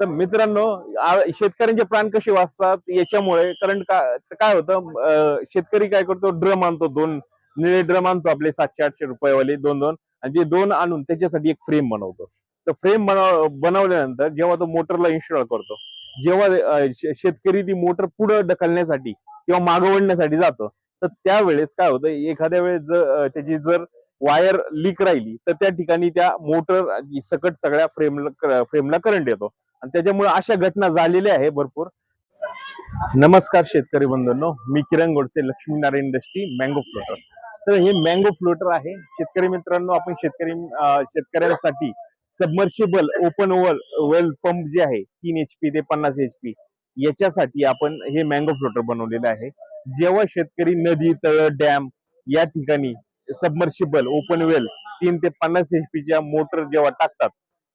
तर मित्रांनो शेतकऱ्यांचे प्राण कसे वाचतात याच्यामुळे कारण का काय होतं? शेतकरी काय करतो? ड्रम आणतो दोन निळे ड्रम आणतो आपले सातशे आठशे रुपयेवाले दोन दोन आणि ते दोन आणून त्याच्यासाठी एक फ्रेम बनवतो. तर फ्रेम बनव बनवल्यानंतर जेव्हा तो मोटरला इन्स्टॉल करतो जेव्हा शेतकरी ती मोटर पुढे ढकलण्यासाठी किंवा मागवण्यासाठी जातो तर त्यावेळेस काय होतं? एखाद्या वेळेस जर त्याची जर वायर लीक राहिली तर त्या ठिकाणी त्या मोटर सकट सगळ्या फ्रेमला फ्रेमला करंट येतो. आणि त्याच्यामुळे अशा घटना झालेल्या आहे भरपूर. नमस्कार शेतकरी बंधूंनो मी Kiran Godse Lakshminarayan industry mango floater तर हे मँगो फ्लोटर आहे. शेतकरी मित्रांनो आपण शेतकरी शेतकऱ्यांसाठी submersible open well well pump जे आहे तीन एच पी ते पन्नास एच पी याच्यासाठी आपण हे मँगो फ्लोटर बनवलेलं आहे. जेव्हा शेतकरी नदी तळ डॅम या ठिकाणी सबमर्शिबल ओपन वेल तीन ते पन्नास एचपीच्या च्या मोटर जेव्हा टाकतात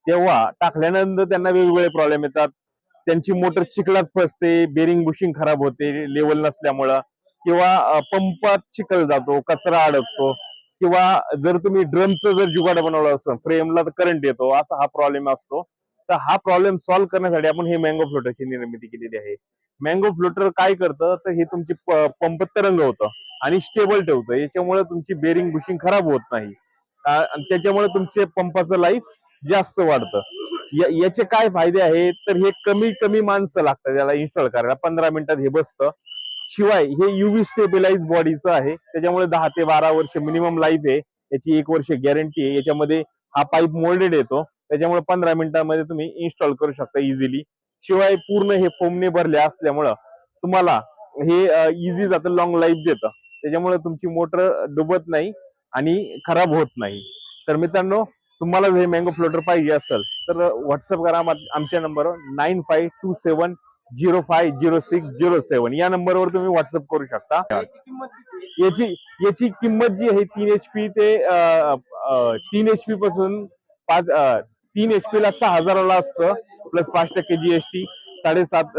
तेव्हा टाकल्यानंतर त्यांना वेगवेगळे प्रॉब्लेम येतात. त्यांची मोटर चिखलात फसते बेरिंग बुशिंग खराब होते लेवल नसल्यामुळं. किंवा पंपात चिखल जातो कचरा अडकतो. किंवा जर तुम्ही ड्रमचं जर जुगाड बनवलं असं फ्रेमला तर करंट येतो असा हा प्रॉब्लेम असतो. तर हा प्रॉब्लेम सॉल्व्ह करण्यासाठी आपण हे मँगो फ्लोटरची निर्मिती केलेली आहे. मँगो फ्लोटर काय करतं? तर हे तुमची प- पंप तरंग होतं. आणि स्टेबल ठेवतं. याच्यामुळे तुमची बेरिंग बुशिंग खराब होत नाही. त्याच्यामुळे तुमचे पंपाचं लाईफ जास्त वाढतं. याचे काय फायदे आहेत? तर हे कमी कमी माणसं लागतात त्याला इन्स्टॉल करायला. पंधरा मिनिटात हे बसतं. शिवाय हे युव्ही स्टेबिलाइज बॉडीचं आहे. त्याच्यामुळे दहा ते बारा वर्ष मिनिमम लाईफ आहे. याची एक वर्ष गॅरंटी आहे. याच्यामध्ये हा पाईप मोल्डेड येतो. त्याच्यामुळे पंधरा मिनिटांमध्ये तुम्ही इन्स्टॉल करू शकता इझिली शिवाय पूर्ण हे फोमने भरले असल्यामुळं तुम्हाला हे इझी जातं लॉंग लाईफ देतं. त्याच्यामुळे तुमची मोटर डुबत नाही आणि खराब होत नाही. तर मित्रांनो तुम्हाला जर हे मँगो फ्लोटर पाहिजे असेल तर व्हॉट्सअप करा आम- आमच्या नंबरवर nine five two seven zero five zero six zero seven या नंबरवर तुम्ही व्हॉट्सअप करू शकता. याची? याची किंमत जी आहे तीन एच पी ते तीन एच पी पासून पाच तीन एच पी ला सहा हजाराला असतं प्लस पाच टक्के जीएसटी साडेसात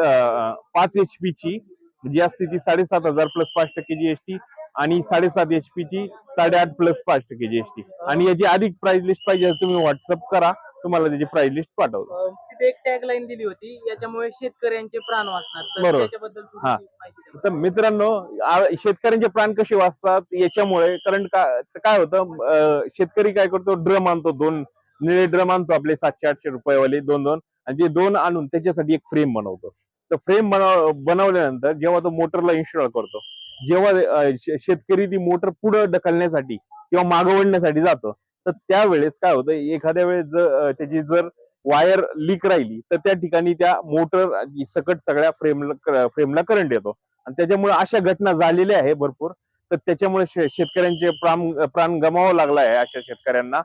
पाच एच पी ची जी असते ती साडेसात हजार प्लस पाच टक्के जीएसटी आणि साडेसात एच पी ची साडेआठ प्लस पाच टक्के जीएसटी आणि याची अधिक प्राइस लिस्ट पाहिजे तुम्ही व्हॉट्सअप करा. तुम्हाला त्याची प्राइस लिस्ट पाठवतो. अं, तिथे एक टॅगलाईन दिली होती. याच्यामुळे शेतकऱ्यांचे प्राण वाचणार. तर बरोबर. त्याच्याबद्दल थोडीशी हा. माहिती द्या. तर मित्रांनो आ- शेतकऱ्यांचे प्राण कसे वाचतात याच्यामुळे कारण का काय होतं अं, शेतकरी काय करतो ड्रम आणतो दोन निळे ड्रम आणतो आपले सातशे आठशे रुपयेवाले दोन दोन आणि ते दोन आणून त्याच्यासाठी एक फ्रेम बनवतो. तर फ्रेम बनव बनवल्यानंतर जेव्हा तो मोटरला इन्स्टॉल करतो जेव्हा शे- शेतकरी ती मोटर पुढे ढकलण्यासाठी किंवा मागवण्यासाठी जातो तर त्यावेळेस काय होतं एखाद्या वेळेस जर त्याची जर वायर लीक राहिली तर त्या ठिकाणी त्या मोटर सकट सगळ्या फ्रेमला फ्रेमला करंट येतो. आणि त्याच्यामुळे अशा घटना झालेल्या आहे भरपूर. तर त्याच्यामुळे शे- शेतकऱ्यांचे प्राण प्राण गमावं लागला आहे अशा शेतकऱ्यांना.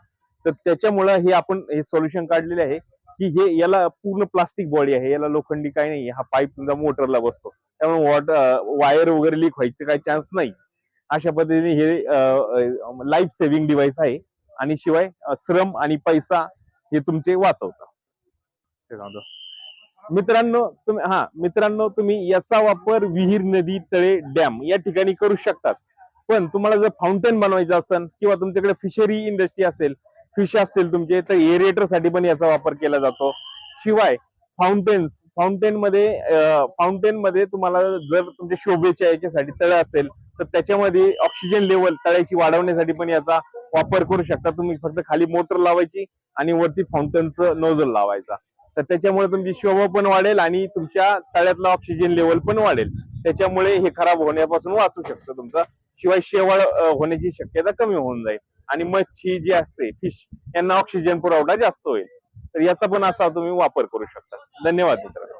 तर त्याच्यामुळे हे आपण हे सोल्युशन काढलेले आहे. की हे याला पूर्ण प्लास्टिक बॉडी आहे याला लोखंडी काय नाही हा पाईप तुमचा मोटरला बसतो. त्यामुळे वॉटर वायर वगैरे लीक व्हायचे काही चान्स नाही. अशा पद्धतीने हे लाईफ सेव्हिंग डिव्हाइस आहे. आणि शिवाय श्रम आणि पैसा हे तुमचे वाचवतं मित्रांनो तुम्ही हा मित्रांनो तुम्ही याचा वापर विहीर नदी तळे डॅम या ठिकाणी करू शकताच. पण तुम्हाला जर फाउंटेन बनवायचं असेल किंवा तुमच्याकडे फिशरी इंडस्ट्री असेल फिश असतील तुमचे तर एरिएटरसाठी पण याचा वापर केला जातो. शिवाय फाउंटेन्स फाउंटेन मध्ये फाउंटेन मध्ये तुम्हाला जर तुमच्या शोभेच्या याच्यासाठी तळ असेल तर त्याच्यामध्ये ऑक्सिजन लेवल तळ्याची वाढवण्यासाठी पण याचा वापर करू शकता. तुम्ही फक्त खाली मोटर लावायची आणि वरती फाउंटनचं नोजल लावायचा. तर त्याच्यामुळे तुमची शोभा पण वाढेल आणि तुमच्या तळ्यातला ऑक्सिजन लेवल पण वाढेल. त्याच्यामुळे हे खराब होण्यापासून वाचू शकतं तुमचं. शिवाय शेवाळ होण्याची शक्यता कमी होऊन जाईल. आणि मच्छी जी असते फिश यांना ऑक्सिजन पुरवठा जास्त होईल. तर याचा पण असा तुम्ही वापर करू शकता. धन्यवाद मित्रांनो.